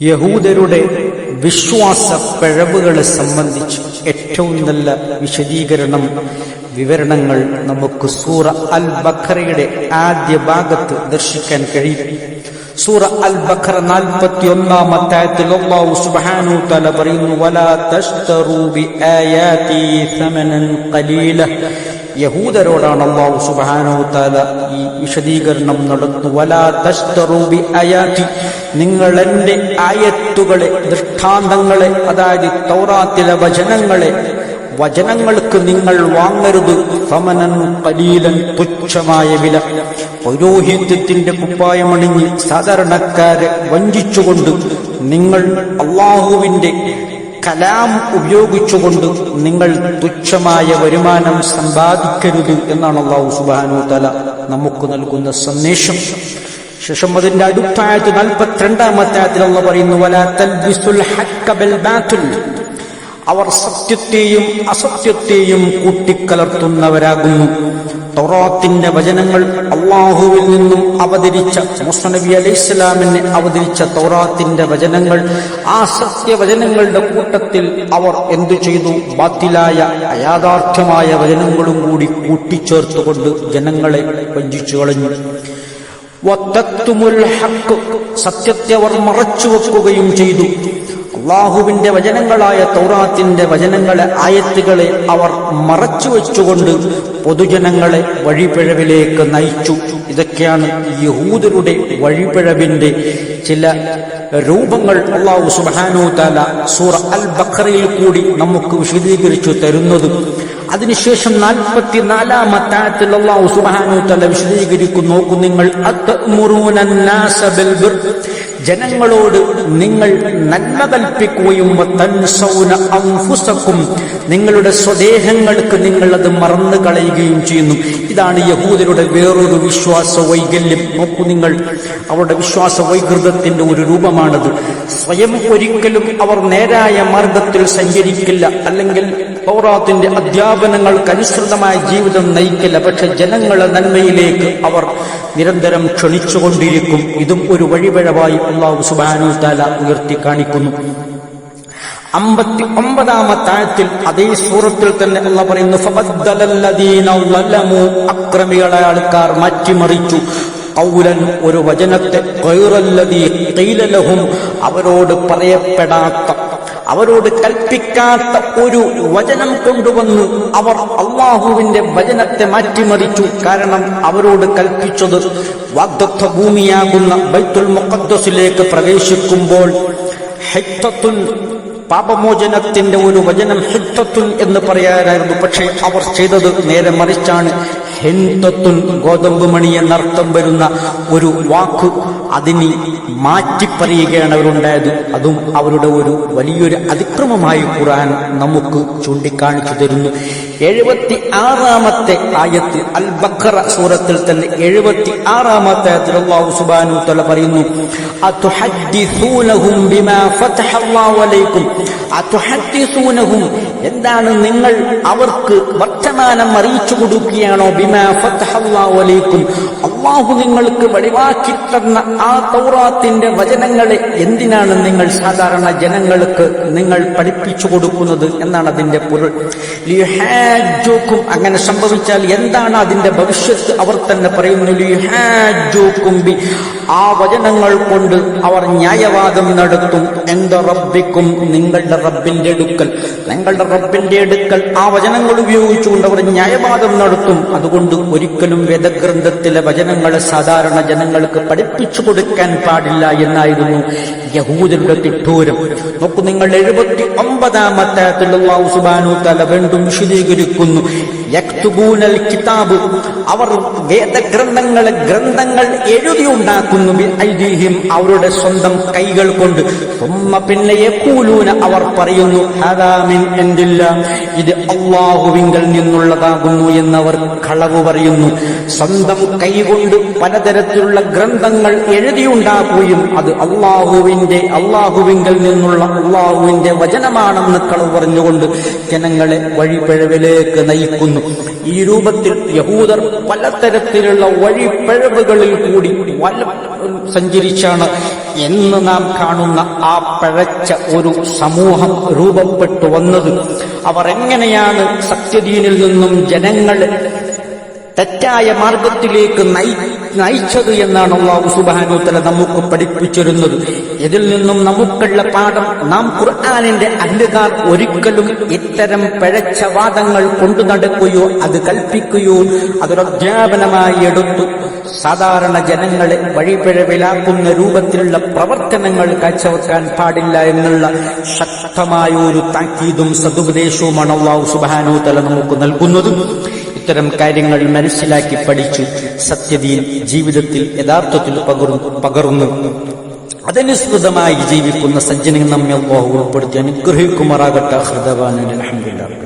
യഹൂദരുടെ വിശ്വാസ പിഴവുകളെ സംബന്ധിച്ച് ഏറ്റവും നല്ല വിശദീകരണം വിവരണങ്ങൾ നമുക്ക് സൂറ അൽ ബഖറയുടെ ആദ്യ ഭാഗത്ത് ദർശിക്കാൻ കഴിയും. സൂറ അൽ ബഖറ നാൽപ്പത്തി ഒന്നാമത്തായത്തിൽ അല്ലാഹു സുബ്ഹാനഹു തആല പറയുന്നു വലാ തഷ്തറൂ ബി ആയാതി സമനൻ ഖലീല യഹൂദരോടാണ് അള്ളാഹു സുബ്ഹാനഹു തആല ഈ വിശദീകരണം നടത്തുന്നു വലാ തസ്തറൂബി ആയാതി നിങ്ങൾ എന്റെ ആയത്തുകളെ ദൃഷ്ടാന്തങ്ങളെ അതായത് തൗറാത്തിലെ വചനങ്ങളെ വചനങ്ങൾക്ക് നിങ്ങൾ വാങ്ങരുത്. സമനൻ കലീലൻ തുച്ഛമായ വില. പൗരോഹിത്യത്തിന്റെ കുപ്പായമണിഞ്ഞ് സാധാരണക്കാരെ വഞ്ചിച്ചുകൊണ്ട് നിങ്ങൾ അള്ളാഹുവിന്റെ കലാം ഉപയോഗിച്ചുകൊണ്ട് നിങ്ങൾ തുച്ഛമായ വരുമാനം സമ്പാദിക്കരുത് എന്നാണ് അള്ളാഹു സുബാനു തല നമുക്ക് നൽകുന്ന സന്ദേശം. ശേഷം അതിന്റെ അടുത്തായത് നാൽപ്പത്തിരണ്ടാമത്തെ ആയത്തിൽ പറയുന്നു വലാ തൽബിസുൽ അവർ സത്യത്തെയും അസത്യത്തെയും കൂട്ടിക്കലർത്തുന്നവരാകുന്നു. തൊറാത്തിന്റെ വചനങ്ങൾ അള്ളാഹുവിൽ നിന്നും അവതരിച്ച മുസ്നബി അലൈഹി ഇസ്ലാമിന് അവതരിച്ച തൗറാത്തിന്റെ വചനങ്ങൾ ആ സത്യവചനങ്ങളുടെ കൂട്ടത്തിൽ അവർ എന്തു ചെയ്തു? ബാത്തിലായ അയാഥാർത്ഥ്യമായ വചനങ്ങളും കൂടി കൂട്ടിച്ചേർത്തുകൊണ്ട് ജനങ്ങളെ വഞ്ചിച്ചു കളഞ്ഞു. സത്യത്തെ അവർ മറച്ചു വെക്കുകയും ചെയ്തു. അള്ളാഹുവിന്റെ വചനങ്ങളായ തൗറാത്തിന്റെ വചനങ്ങളെ ആയത്തുകളെ അവർ മറച്ചു വെച്ചുകൊണ്ട് പൊതുജനങ്ങളെ വഴിപിഴവിലേക്ക് നയിച്ചു. ഇതൊക്കെയാണ് യഹൂദരുടെ വഴിപിഴവിന്റെ ചില രൂപങ്ങൾ അള്ളാഹു സുബാനു താല സൂറ അൽ ബഖറയിൽ കൂടി നമുക്ക് വിശദീകരിച്ചു തരുന്നത്. അതിനുശേഷം നാൽപ്പത്തിനാലാമത്തായത്തിൽ അള്ളാഹു സുബാനുത്തല തല വിശദീകരിക്കുന്നു. നോക്കൂ നിങ്ങൾ ജനങ്ങളോട് നിങ്ങൾ നന്മ കൽപ്പിക്കുകയും നിങ്ങളുടെ സ്വദേഹങ്ങൾക്ക് നിങ്ങൾ അത് മറന്നു കളയുകയും ചെയ്യുന്നു. ഇതാണ് യഹൂദരുടെ വേറൊരു വിശ്വാസ വൈകല്യം. നോക്കൂ നിങ്ങൾ അവരുടെ വിശ്വാസ വൈകൃതത്തിന്റെ ഒരു രൂപമാണത്. സ്വയം ഒരിക്കലും അവർ നേരായ മാർഗത്തിൽ സഞ്ചരിക്കില്ല. അല്ലെങ്കിൽ പൗറാത്തിന്റെ അധ്യാപനങ്ങൾക്കനുസൃതമായ ജീവിതം നയിക്കില്ല പക്ഷെ ജനങ്ങളെ നന്മയിലേക്ക് അവർ നിരന്തരം ക്ഷണിച്ചുകൊണ്ടിരിക്കും. ഇതും ഒരു വഴിപഴവായി അള്ളാഹു സുബാനു താല ഉയർത്തി കാണിക്കുന്നു അമ്പത്തി ഒമ്പതാമത്തായത്തിൽ അതേ സൂറത്തിൽ തന്നെ അള്ള പറയുന്നു അക്രമികളെ ആൾക്കാർ മാറ്റിമറിച്ചു. കൗലൻ ഒരു വചനത്തെ അവരോട് പറയപ്പെടാത്ത അവരോട് കൽപ്പിക്കാത്ത ഒരു വചനം കൊണ്ടുവന്ന് അവർ അള്ളാഹുവിന്റെ വചനത്തെ മാറ്റിമറിച്ചു. കാരണം അവരോട് കൽപ്പിച്ചത് വാഗ്ദത്ത ഭൂമിയാകുന്ന ബൈത്തുൽ മുഖദ്ദസിലേക്ക് പ്രവേശിക്കുമ്പോൾ ഹെറ്റത്തുൽ പാപമോചനത്തിന്റെ ഒരു വചനം ഹിത്തത്തുൽ എന്ന് പറയാനായിരുന്നു. പക്ഷേ അവർ ചെയ്തത് നേരെ മറിച്ചാണ്. ഹെന്തത്തുൻ ഗോതമ്പ് മണി എന്നർത്ഥം വരുന്ന ഒരു വാക്ക് അതിന് മാറ്റിപ്പറയുകയാണ് അവരുണ്ടായത് അതും അവരുടെ ഒരു വലിയൊരു അതിക്രമമായി ഖുറാൻ നമുക്ക് ചൂണ്ടിക്കാണിച്ചു തരുന്നു. എഴുപത്തി ആറാമത്തെ ആയത്ത് അൽ ബഖറ സൂറത്തിൽ തന്നെ എഴുപത്തി ആറാമത്തെ അള്ളാഹു സുബാനു തല പറയുന്നു അതുഹദ്ദിസൂനഹും ബിമാ ഫതഹല്ലാഹു അലൈക്കും അതുഹദ്ദിസൂനഹും എന്താണ് നിങ്ങൾ അവർക്ക് വർത്തമാനം അറിയിച്ചു കൊടുക്കുകയാണോ? ബിമാ അള്ളാഹു നിങ്ങൾക്ക് വെളിവാക്കി തന്ന ആ തൗറാത്തിന്റെ വചനങ്ങളെ എന്തിനാണ് നിങ്ങൾ സാധാരണ ജനങ്ങൾക്ക് നിങ്ങൾ പഠിപ്പിച്ചു കൊടുക്കുന്നത് എന്നാണ് അതിന്റെ പൊരുൾ. ലിഹാജോക്കും അങ്ങനെ സംഭവിച്ചാൽ എന്താണ് അതിന്റെ ഭവിഷ്യത്ത്? അവർ തന്നെ പറയുന്നു ലിഹാജോക്കും ആ വചനങ്ങൾ കൊണ്ട് അവർ ന്യായവാദം നടത്തും. എന്റെ റബ്ബിക്കും നിങ്ങളുടെ റബ്ബിന്റെ അടുക്കൽ. നിങ്ങളുടെ റബ്ബിന്റെ അടുക്കൽ ആ വചനങ്ങൾ ഉപയോഗിച്ചുകൊണ്ട് അവർ ന്യായവാദം നടത്തും. അതുകൊണ്ട് ഒരിക്കലും വേദഗ്രന്ഥത്തിലെ വചനങ്ങളെ സാധാരണ ജനങ്ങൾക്ക് പഠിപ്പിച്ചു കൊടുക്കാൻ പാടില്ല എന്നായിരുന്നു യഹൂദരുടെ തിട്ടൂരം. നോക്കൂ നിങ്ങൾ എഴുപത്തി ഒമ്പതാമത്തെ സുബാനു തല വീണ്ടും വിശദീകരിക്കുന്നു. കിതാബ്. അവർ വേദഗ്രന്ഥങ്ങളെ ഗ്രന്ഥങ്ങൾ എഴുതിയുണ്ടാക്കുന്നു. ഐതിഹ്യം അവരുടെ സ്വന്തം കൈകൾ കൊണ്ട്. ഉമ്മ പിന്നെ യക്കൂലൂന അവർ പറയുന്നു ഹദാമിൻ എന്തില്ല ഇത് അള്ളാഹുവിങ്കൽ നിന്നുള്ളതാകുന്നു എന്നവർ കളവ് പറയുന്നു. സ്വന്തം കൈകൊണ്ട് പലതരത്തിലുള്ള ഗ്രന്ഥങ്ങൾ എഴുതിയുണ്ടാക്കുകയും അത് അള്ളാഹുവിന്റെ അള്ളാഹുവിങ്കൽ നിന്നുള്ള അള്ളാഹുവിന്റെ വചനമാണെന്ന് കളവ് പറഞ്ഞുകൊണ്ട് ജനങ്ങളെ വഴിപിഴവിലേക്ക് നയിക്കുന്നു. വിലക്കുന്നു ഈ രൂപത്തിൽ യഹൂദർ പലതരത്തിലുള്ള വഴിപ്പിഴവുകളിൽ കൂടി സഞ്ചരിച്ചാണ് എന്ന് നാം കാണുന്ന ആ പഴച്ച ഒരു സമൂഹം രൂപപ്പെട്ടു വന്നത്. അവർ എങ്ങനെയാണ് സത്യദീനിൽ നിന്നും ജനങ്ങൾ തെറ്റായ മാർഗത്തിലേക്ക് നയി നയിച്ചത് എന്നാണ് അള്ളാഹു സുബാനുത്തല നമുക്ക് പഠിപ്പിച്ചിരുന്നത്. ഇതിൽ നിന്നും നമുക്കുള്ള പാഠം നാം ഖുർആാനിന്റെ അല്ലുകാർ ഒരിക്കലും ഇത്തരം പഴച്ച വാദങ്ങൾ കൊണ്ടു നടക്കുകയോ അത് കൽപ്പിക്കുകയോ അതൊരു അധ്യാപനമായി എടുത്തു. സാധാരണ ജനങ്ങളെ വഴിപിഴവിലാക്കുന്ന രൂപത്തിലുള്ള പ്രവർത്തനങ്ങൾ കാഴ്ചവെക്കാൻ പാടില്ല എന്നുള്ള ശക്തമായ ഒരു താക്കീതും സതുപദേശവുമാണ് അള്ളാഹു സുബാനുത്തല നമുക്ക് നൽകുന്നത്. ഇത്തരം കാര്യങ്ങൾ മനസ്സിലാക്കി പഠിച്ചു സത്യതയിൽ ജീവിതത്തിൽ യഥാർത്ഥത്തിൽ പകർന്നു അതനുസൃതമായി ജീവിക്കുന്ന സജ്ജനങ്ങൾ നമ്മെ അള്ളാഹു ഉൾപ്പെടുത്തി. അനുഗ്രഹിക്കുമാറാകട്ടെ ഹൃദവാൻ അലഹമില്ല